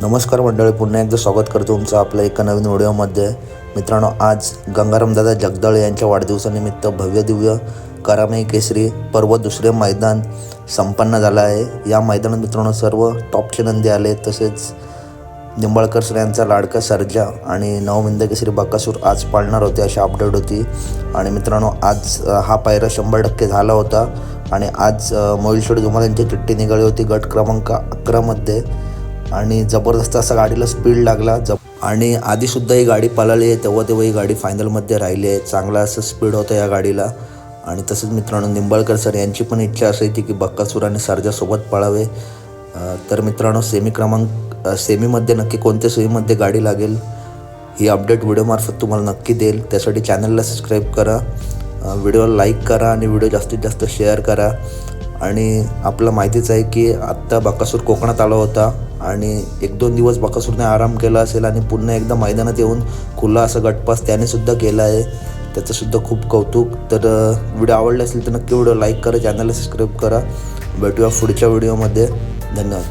नमस्कार मंडळी पुन्हा एकदा स्वागत करतो तुमचं आपल्या एका नवीन व्हिडिओमध्ये. मित्रांनो आज गंगारामदादा जगदाळ यांच्या वाढदिवसानिमित्त भव्य दिव्य करामई केसरी पर्व दुसरे मैदान संपन्न झालं आहे. या मैदानात मित्रांनो सर्व टॉपचे नंदी आले तसेच निंबाळकर सर यांचा लाडका सर्जा आणि नवमिंद केसरी बकासूर आज पाळणार होते अशी अपडेट होती. आणि मित्रांनो आज हा पायरा शंभर टक्के झाला होता. आणि आज मोहिल शेड धुमाल यांची चिठ्ठी निघाली होती गट क्रमांक अकरामध्ये आणि जबरदस्त असा गाडीला स्पीड लागला. जब आणि आधीसुद्धा ही गाडी पळाली आहे तेव्हा तेव्हा ही गाडी फायनलमध्ये राहिली आहे. चांगला असं स्पीड होतं या गाडीला. आणि तसंच मित्रांनो निंबाळकर सर यांची पण इच्छा असायची की बक्कासूर आणि सरजासोबत पळावे. तर मित्रांनो सेमी क्रमांक सेमीमध्ये नक्की कोणत्या सेमीमध्ये गाडी लागेल ही अपडेट व्हिडिओमार्फत तुम्हाला नक्की देईल. त्यासाठी चॅनलला सबस्क्राईब करा व्हिडिओला लाईक करा आणि व्हिडिओ जास्तीत जास्त शेअर करा. आणि आपलं माहितीच आहे की आत्ता बकासूर कोकणात आला होता. आणि एक दोन दिवस बकासूरने आराम केला असेल आणि पुन्हा एकदा मैदानात येऊन खुला असं गटपास त्याने सुद्धा केला आहे. त्याचंसुद्धा खूप कौतुक. तर व्हिडिओ आवडला असेल तर नक्की व्हिडिओ लाईक करा चॅनलला सबस्क्राईब करा. भेटूया पुढच्या व्हिडिओमध्ये. धन्यवाद.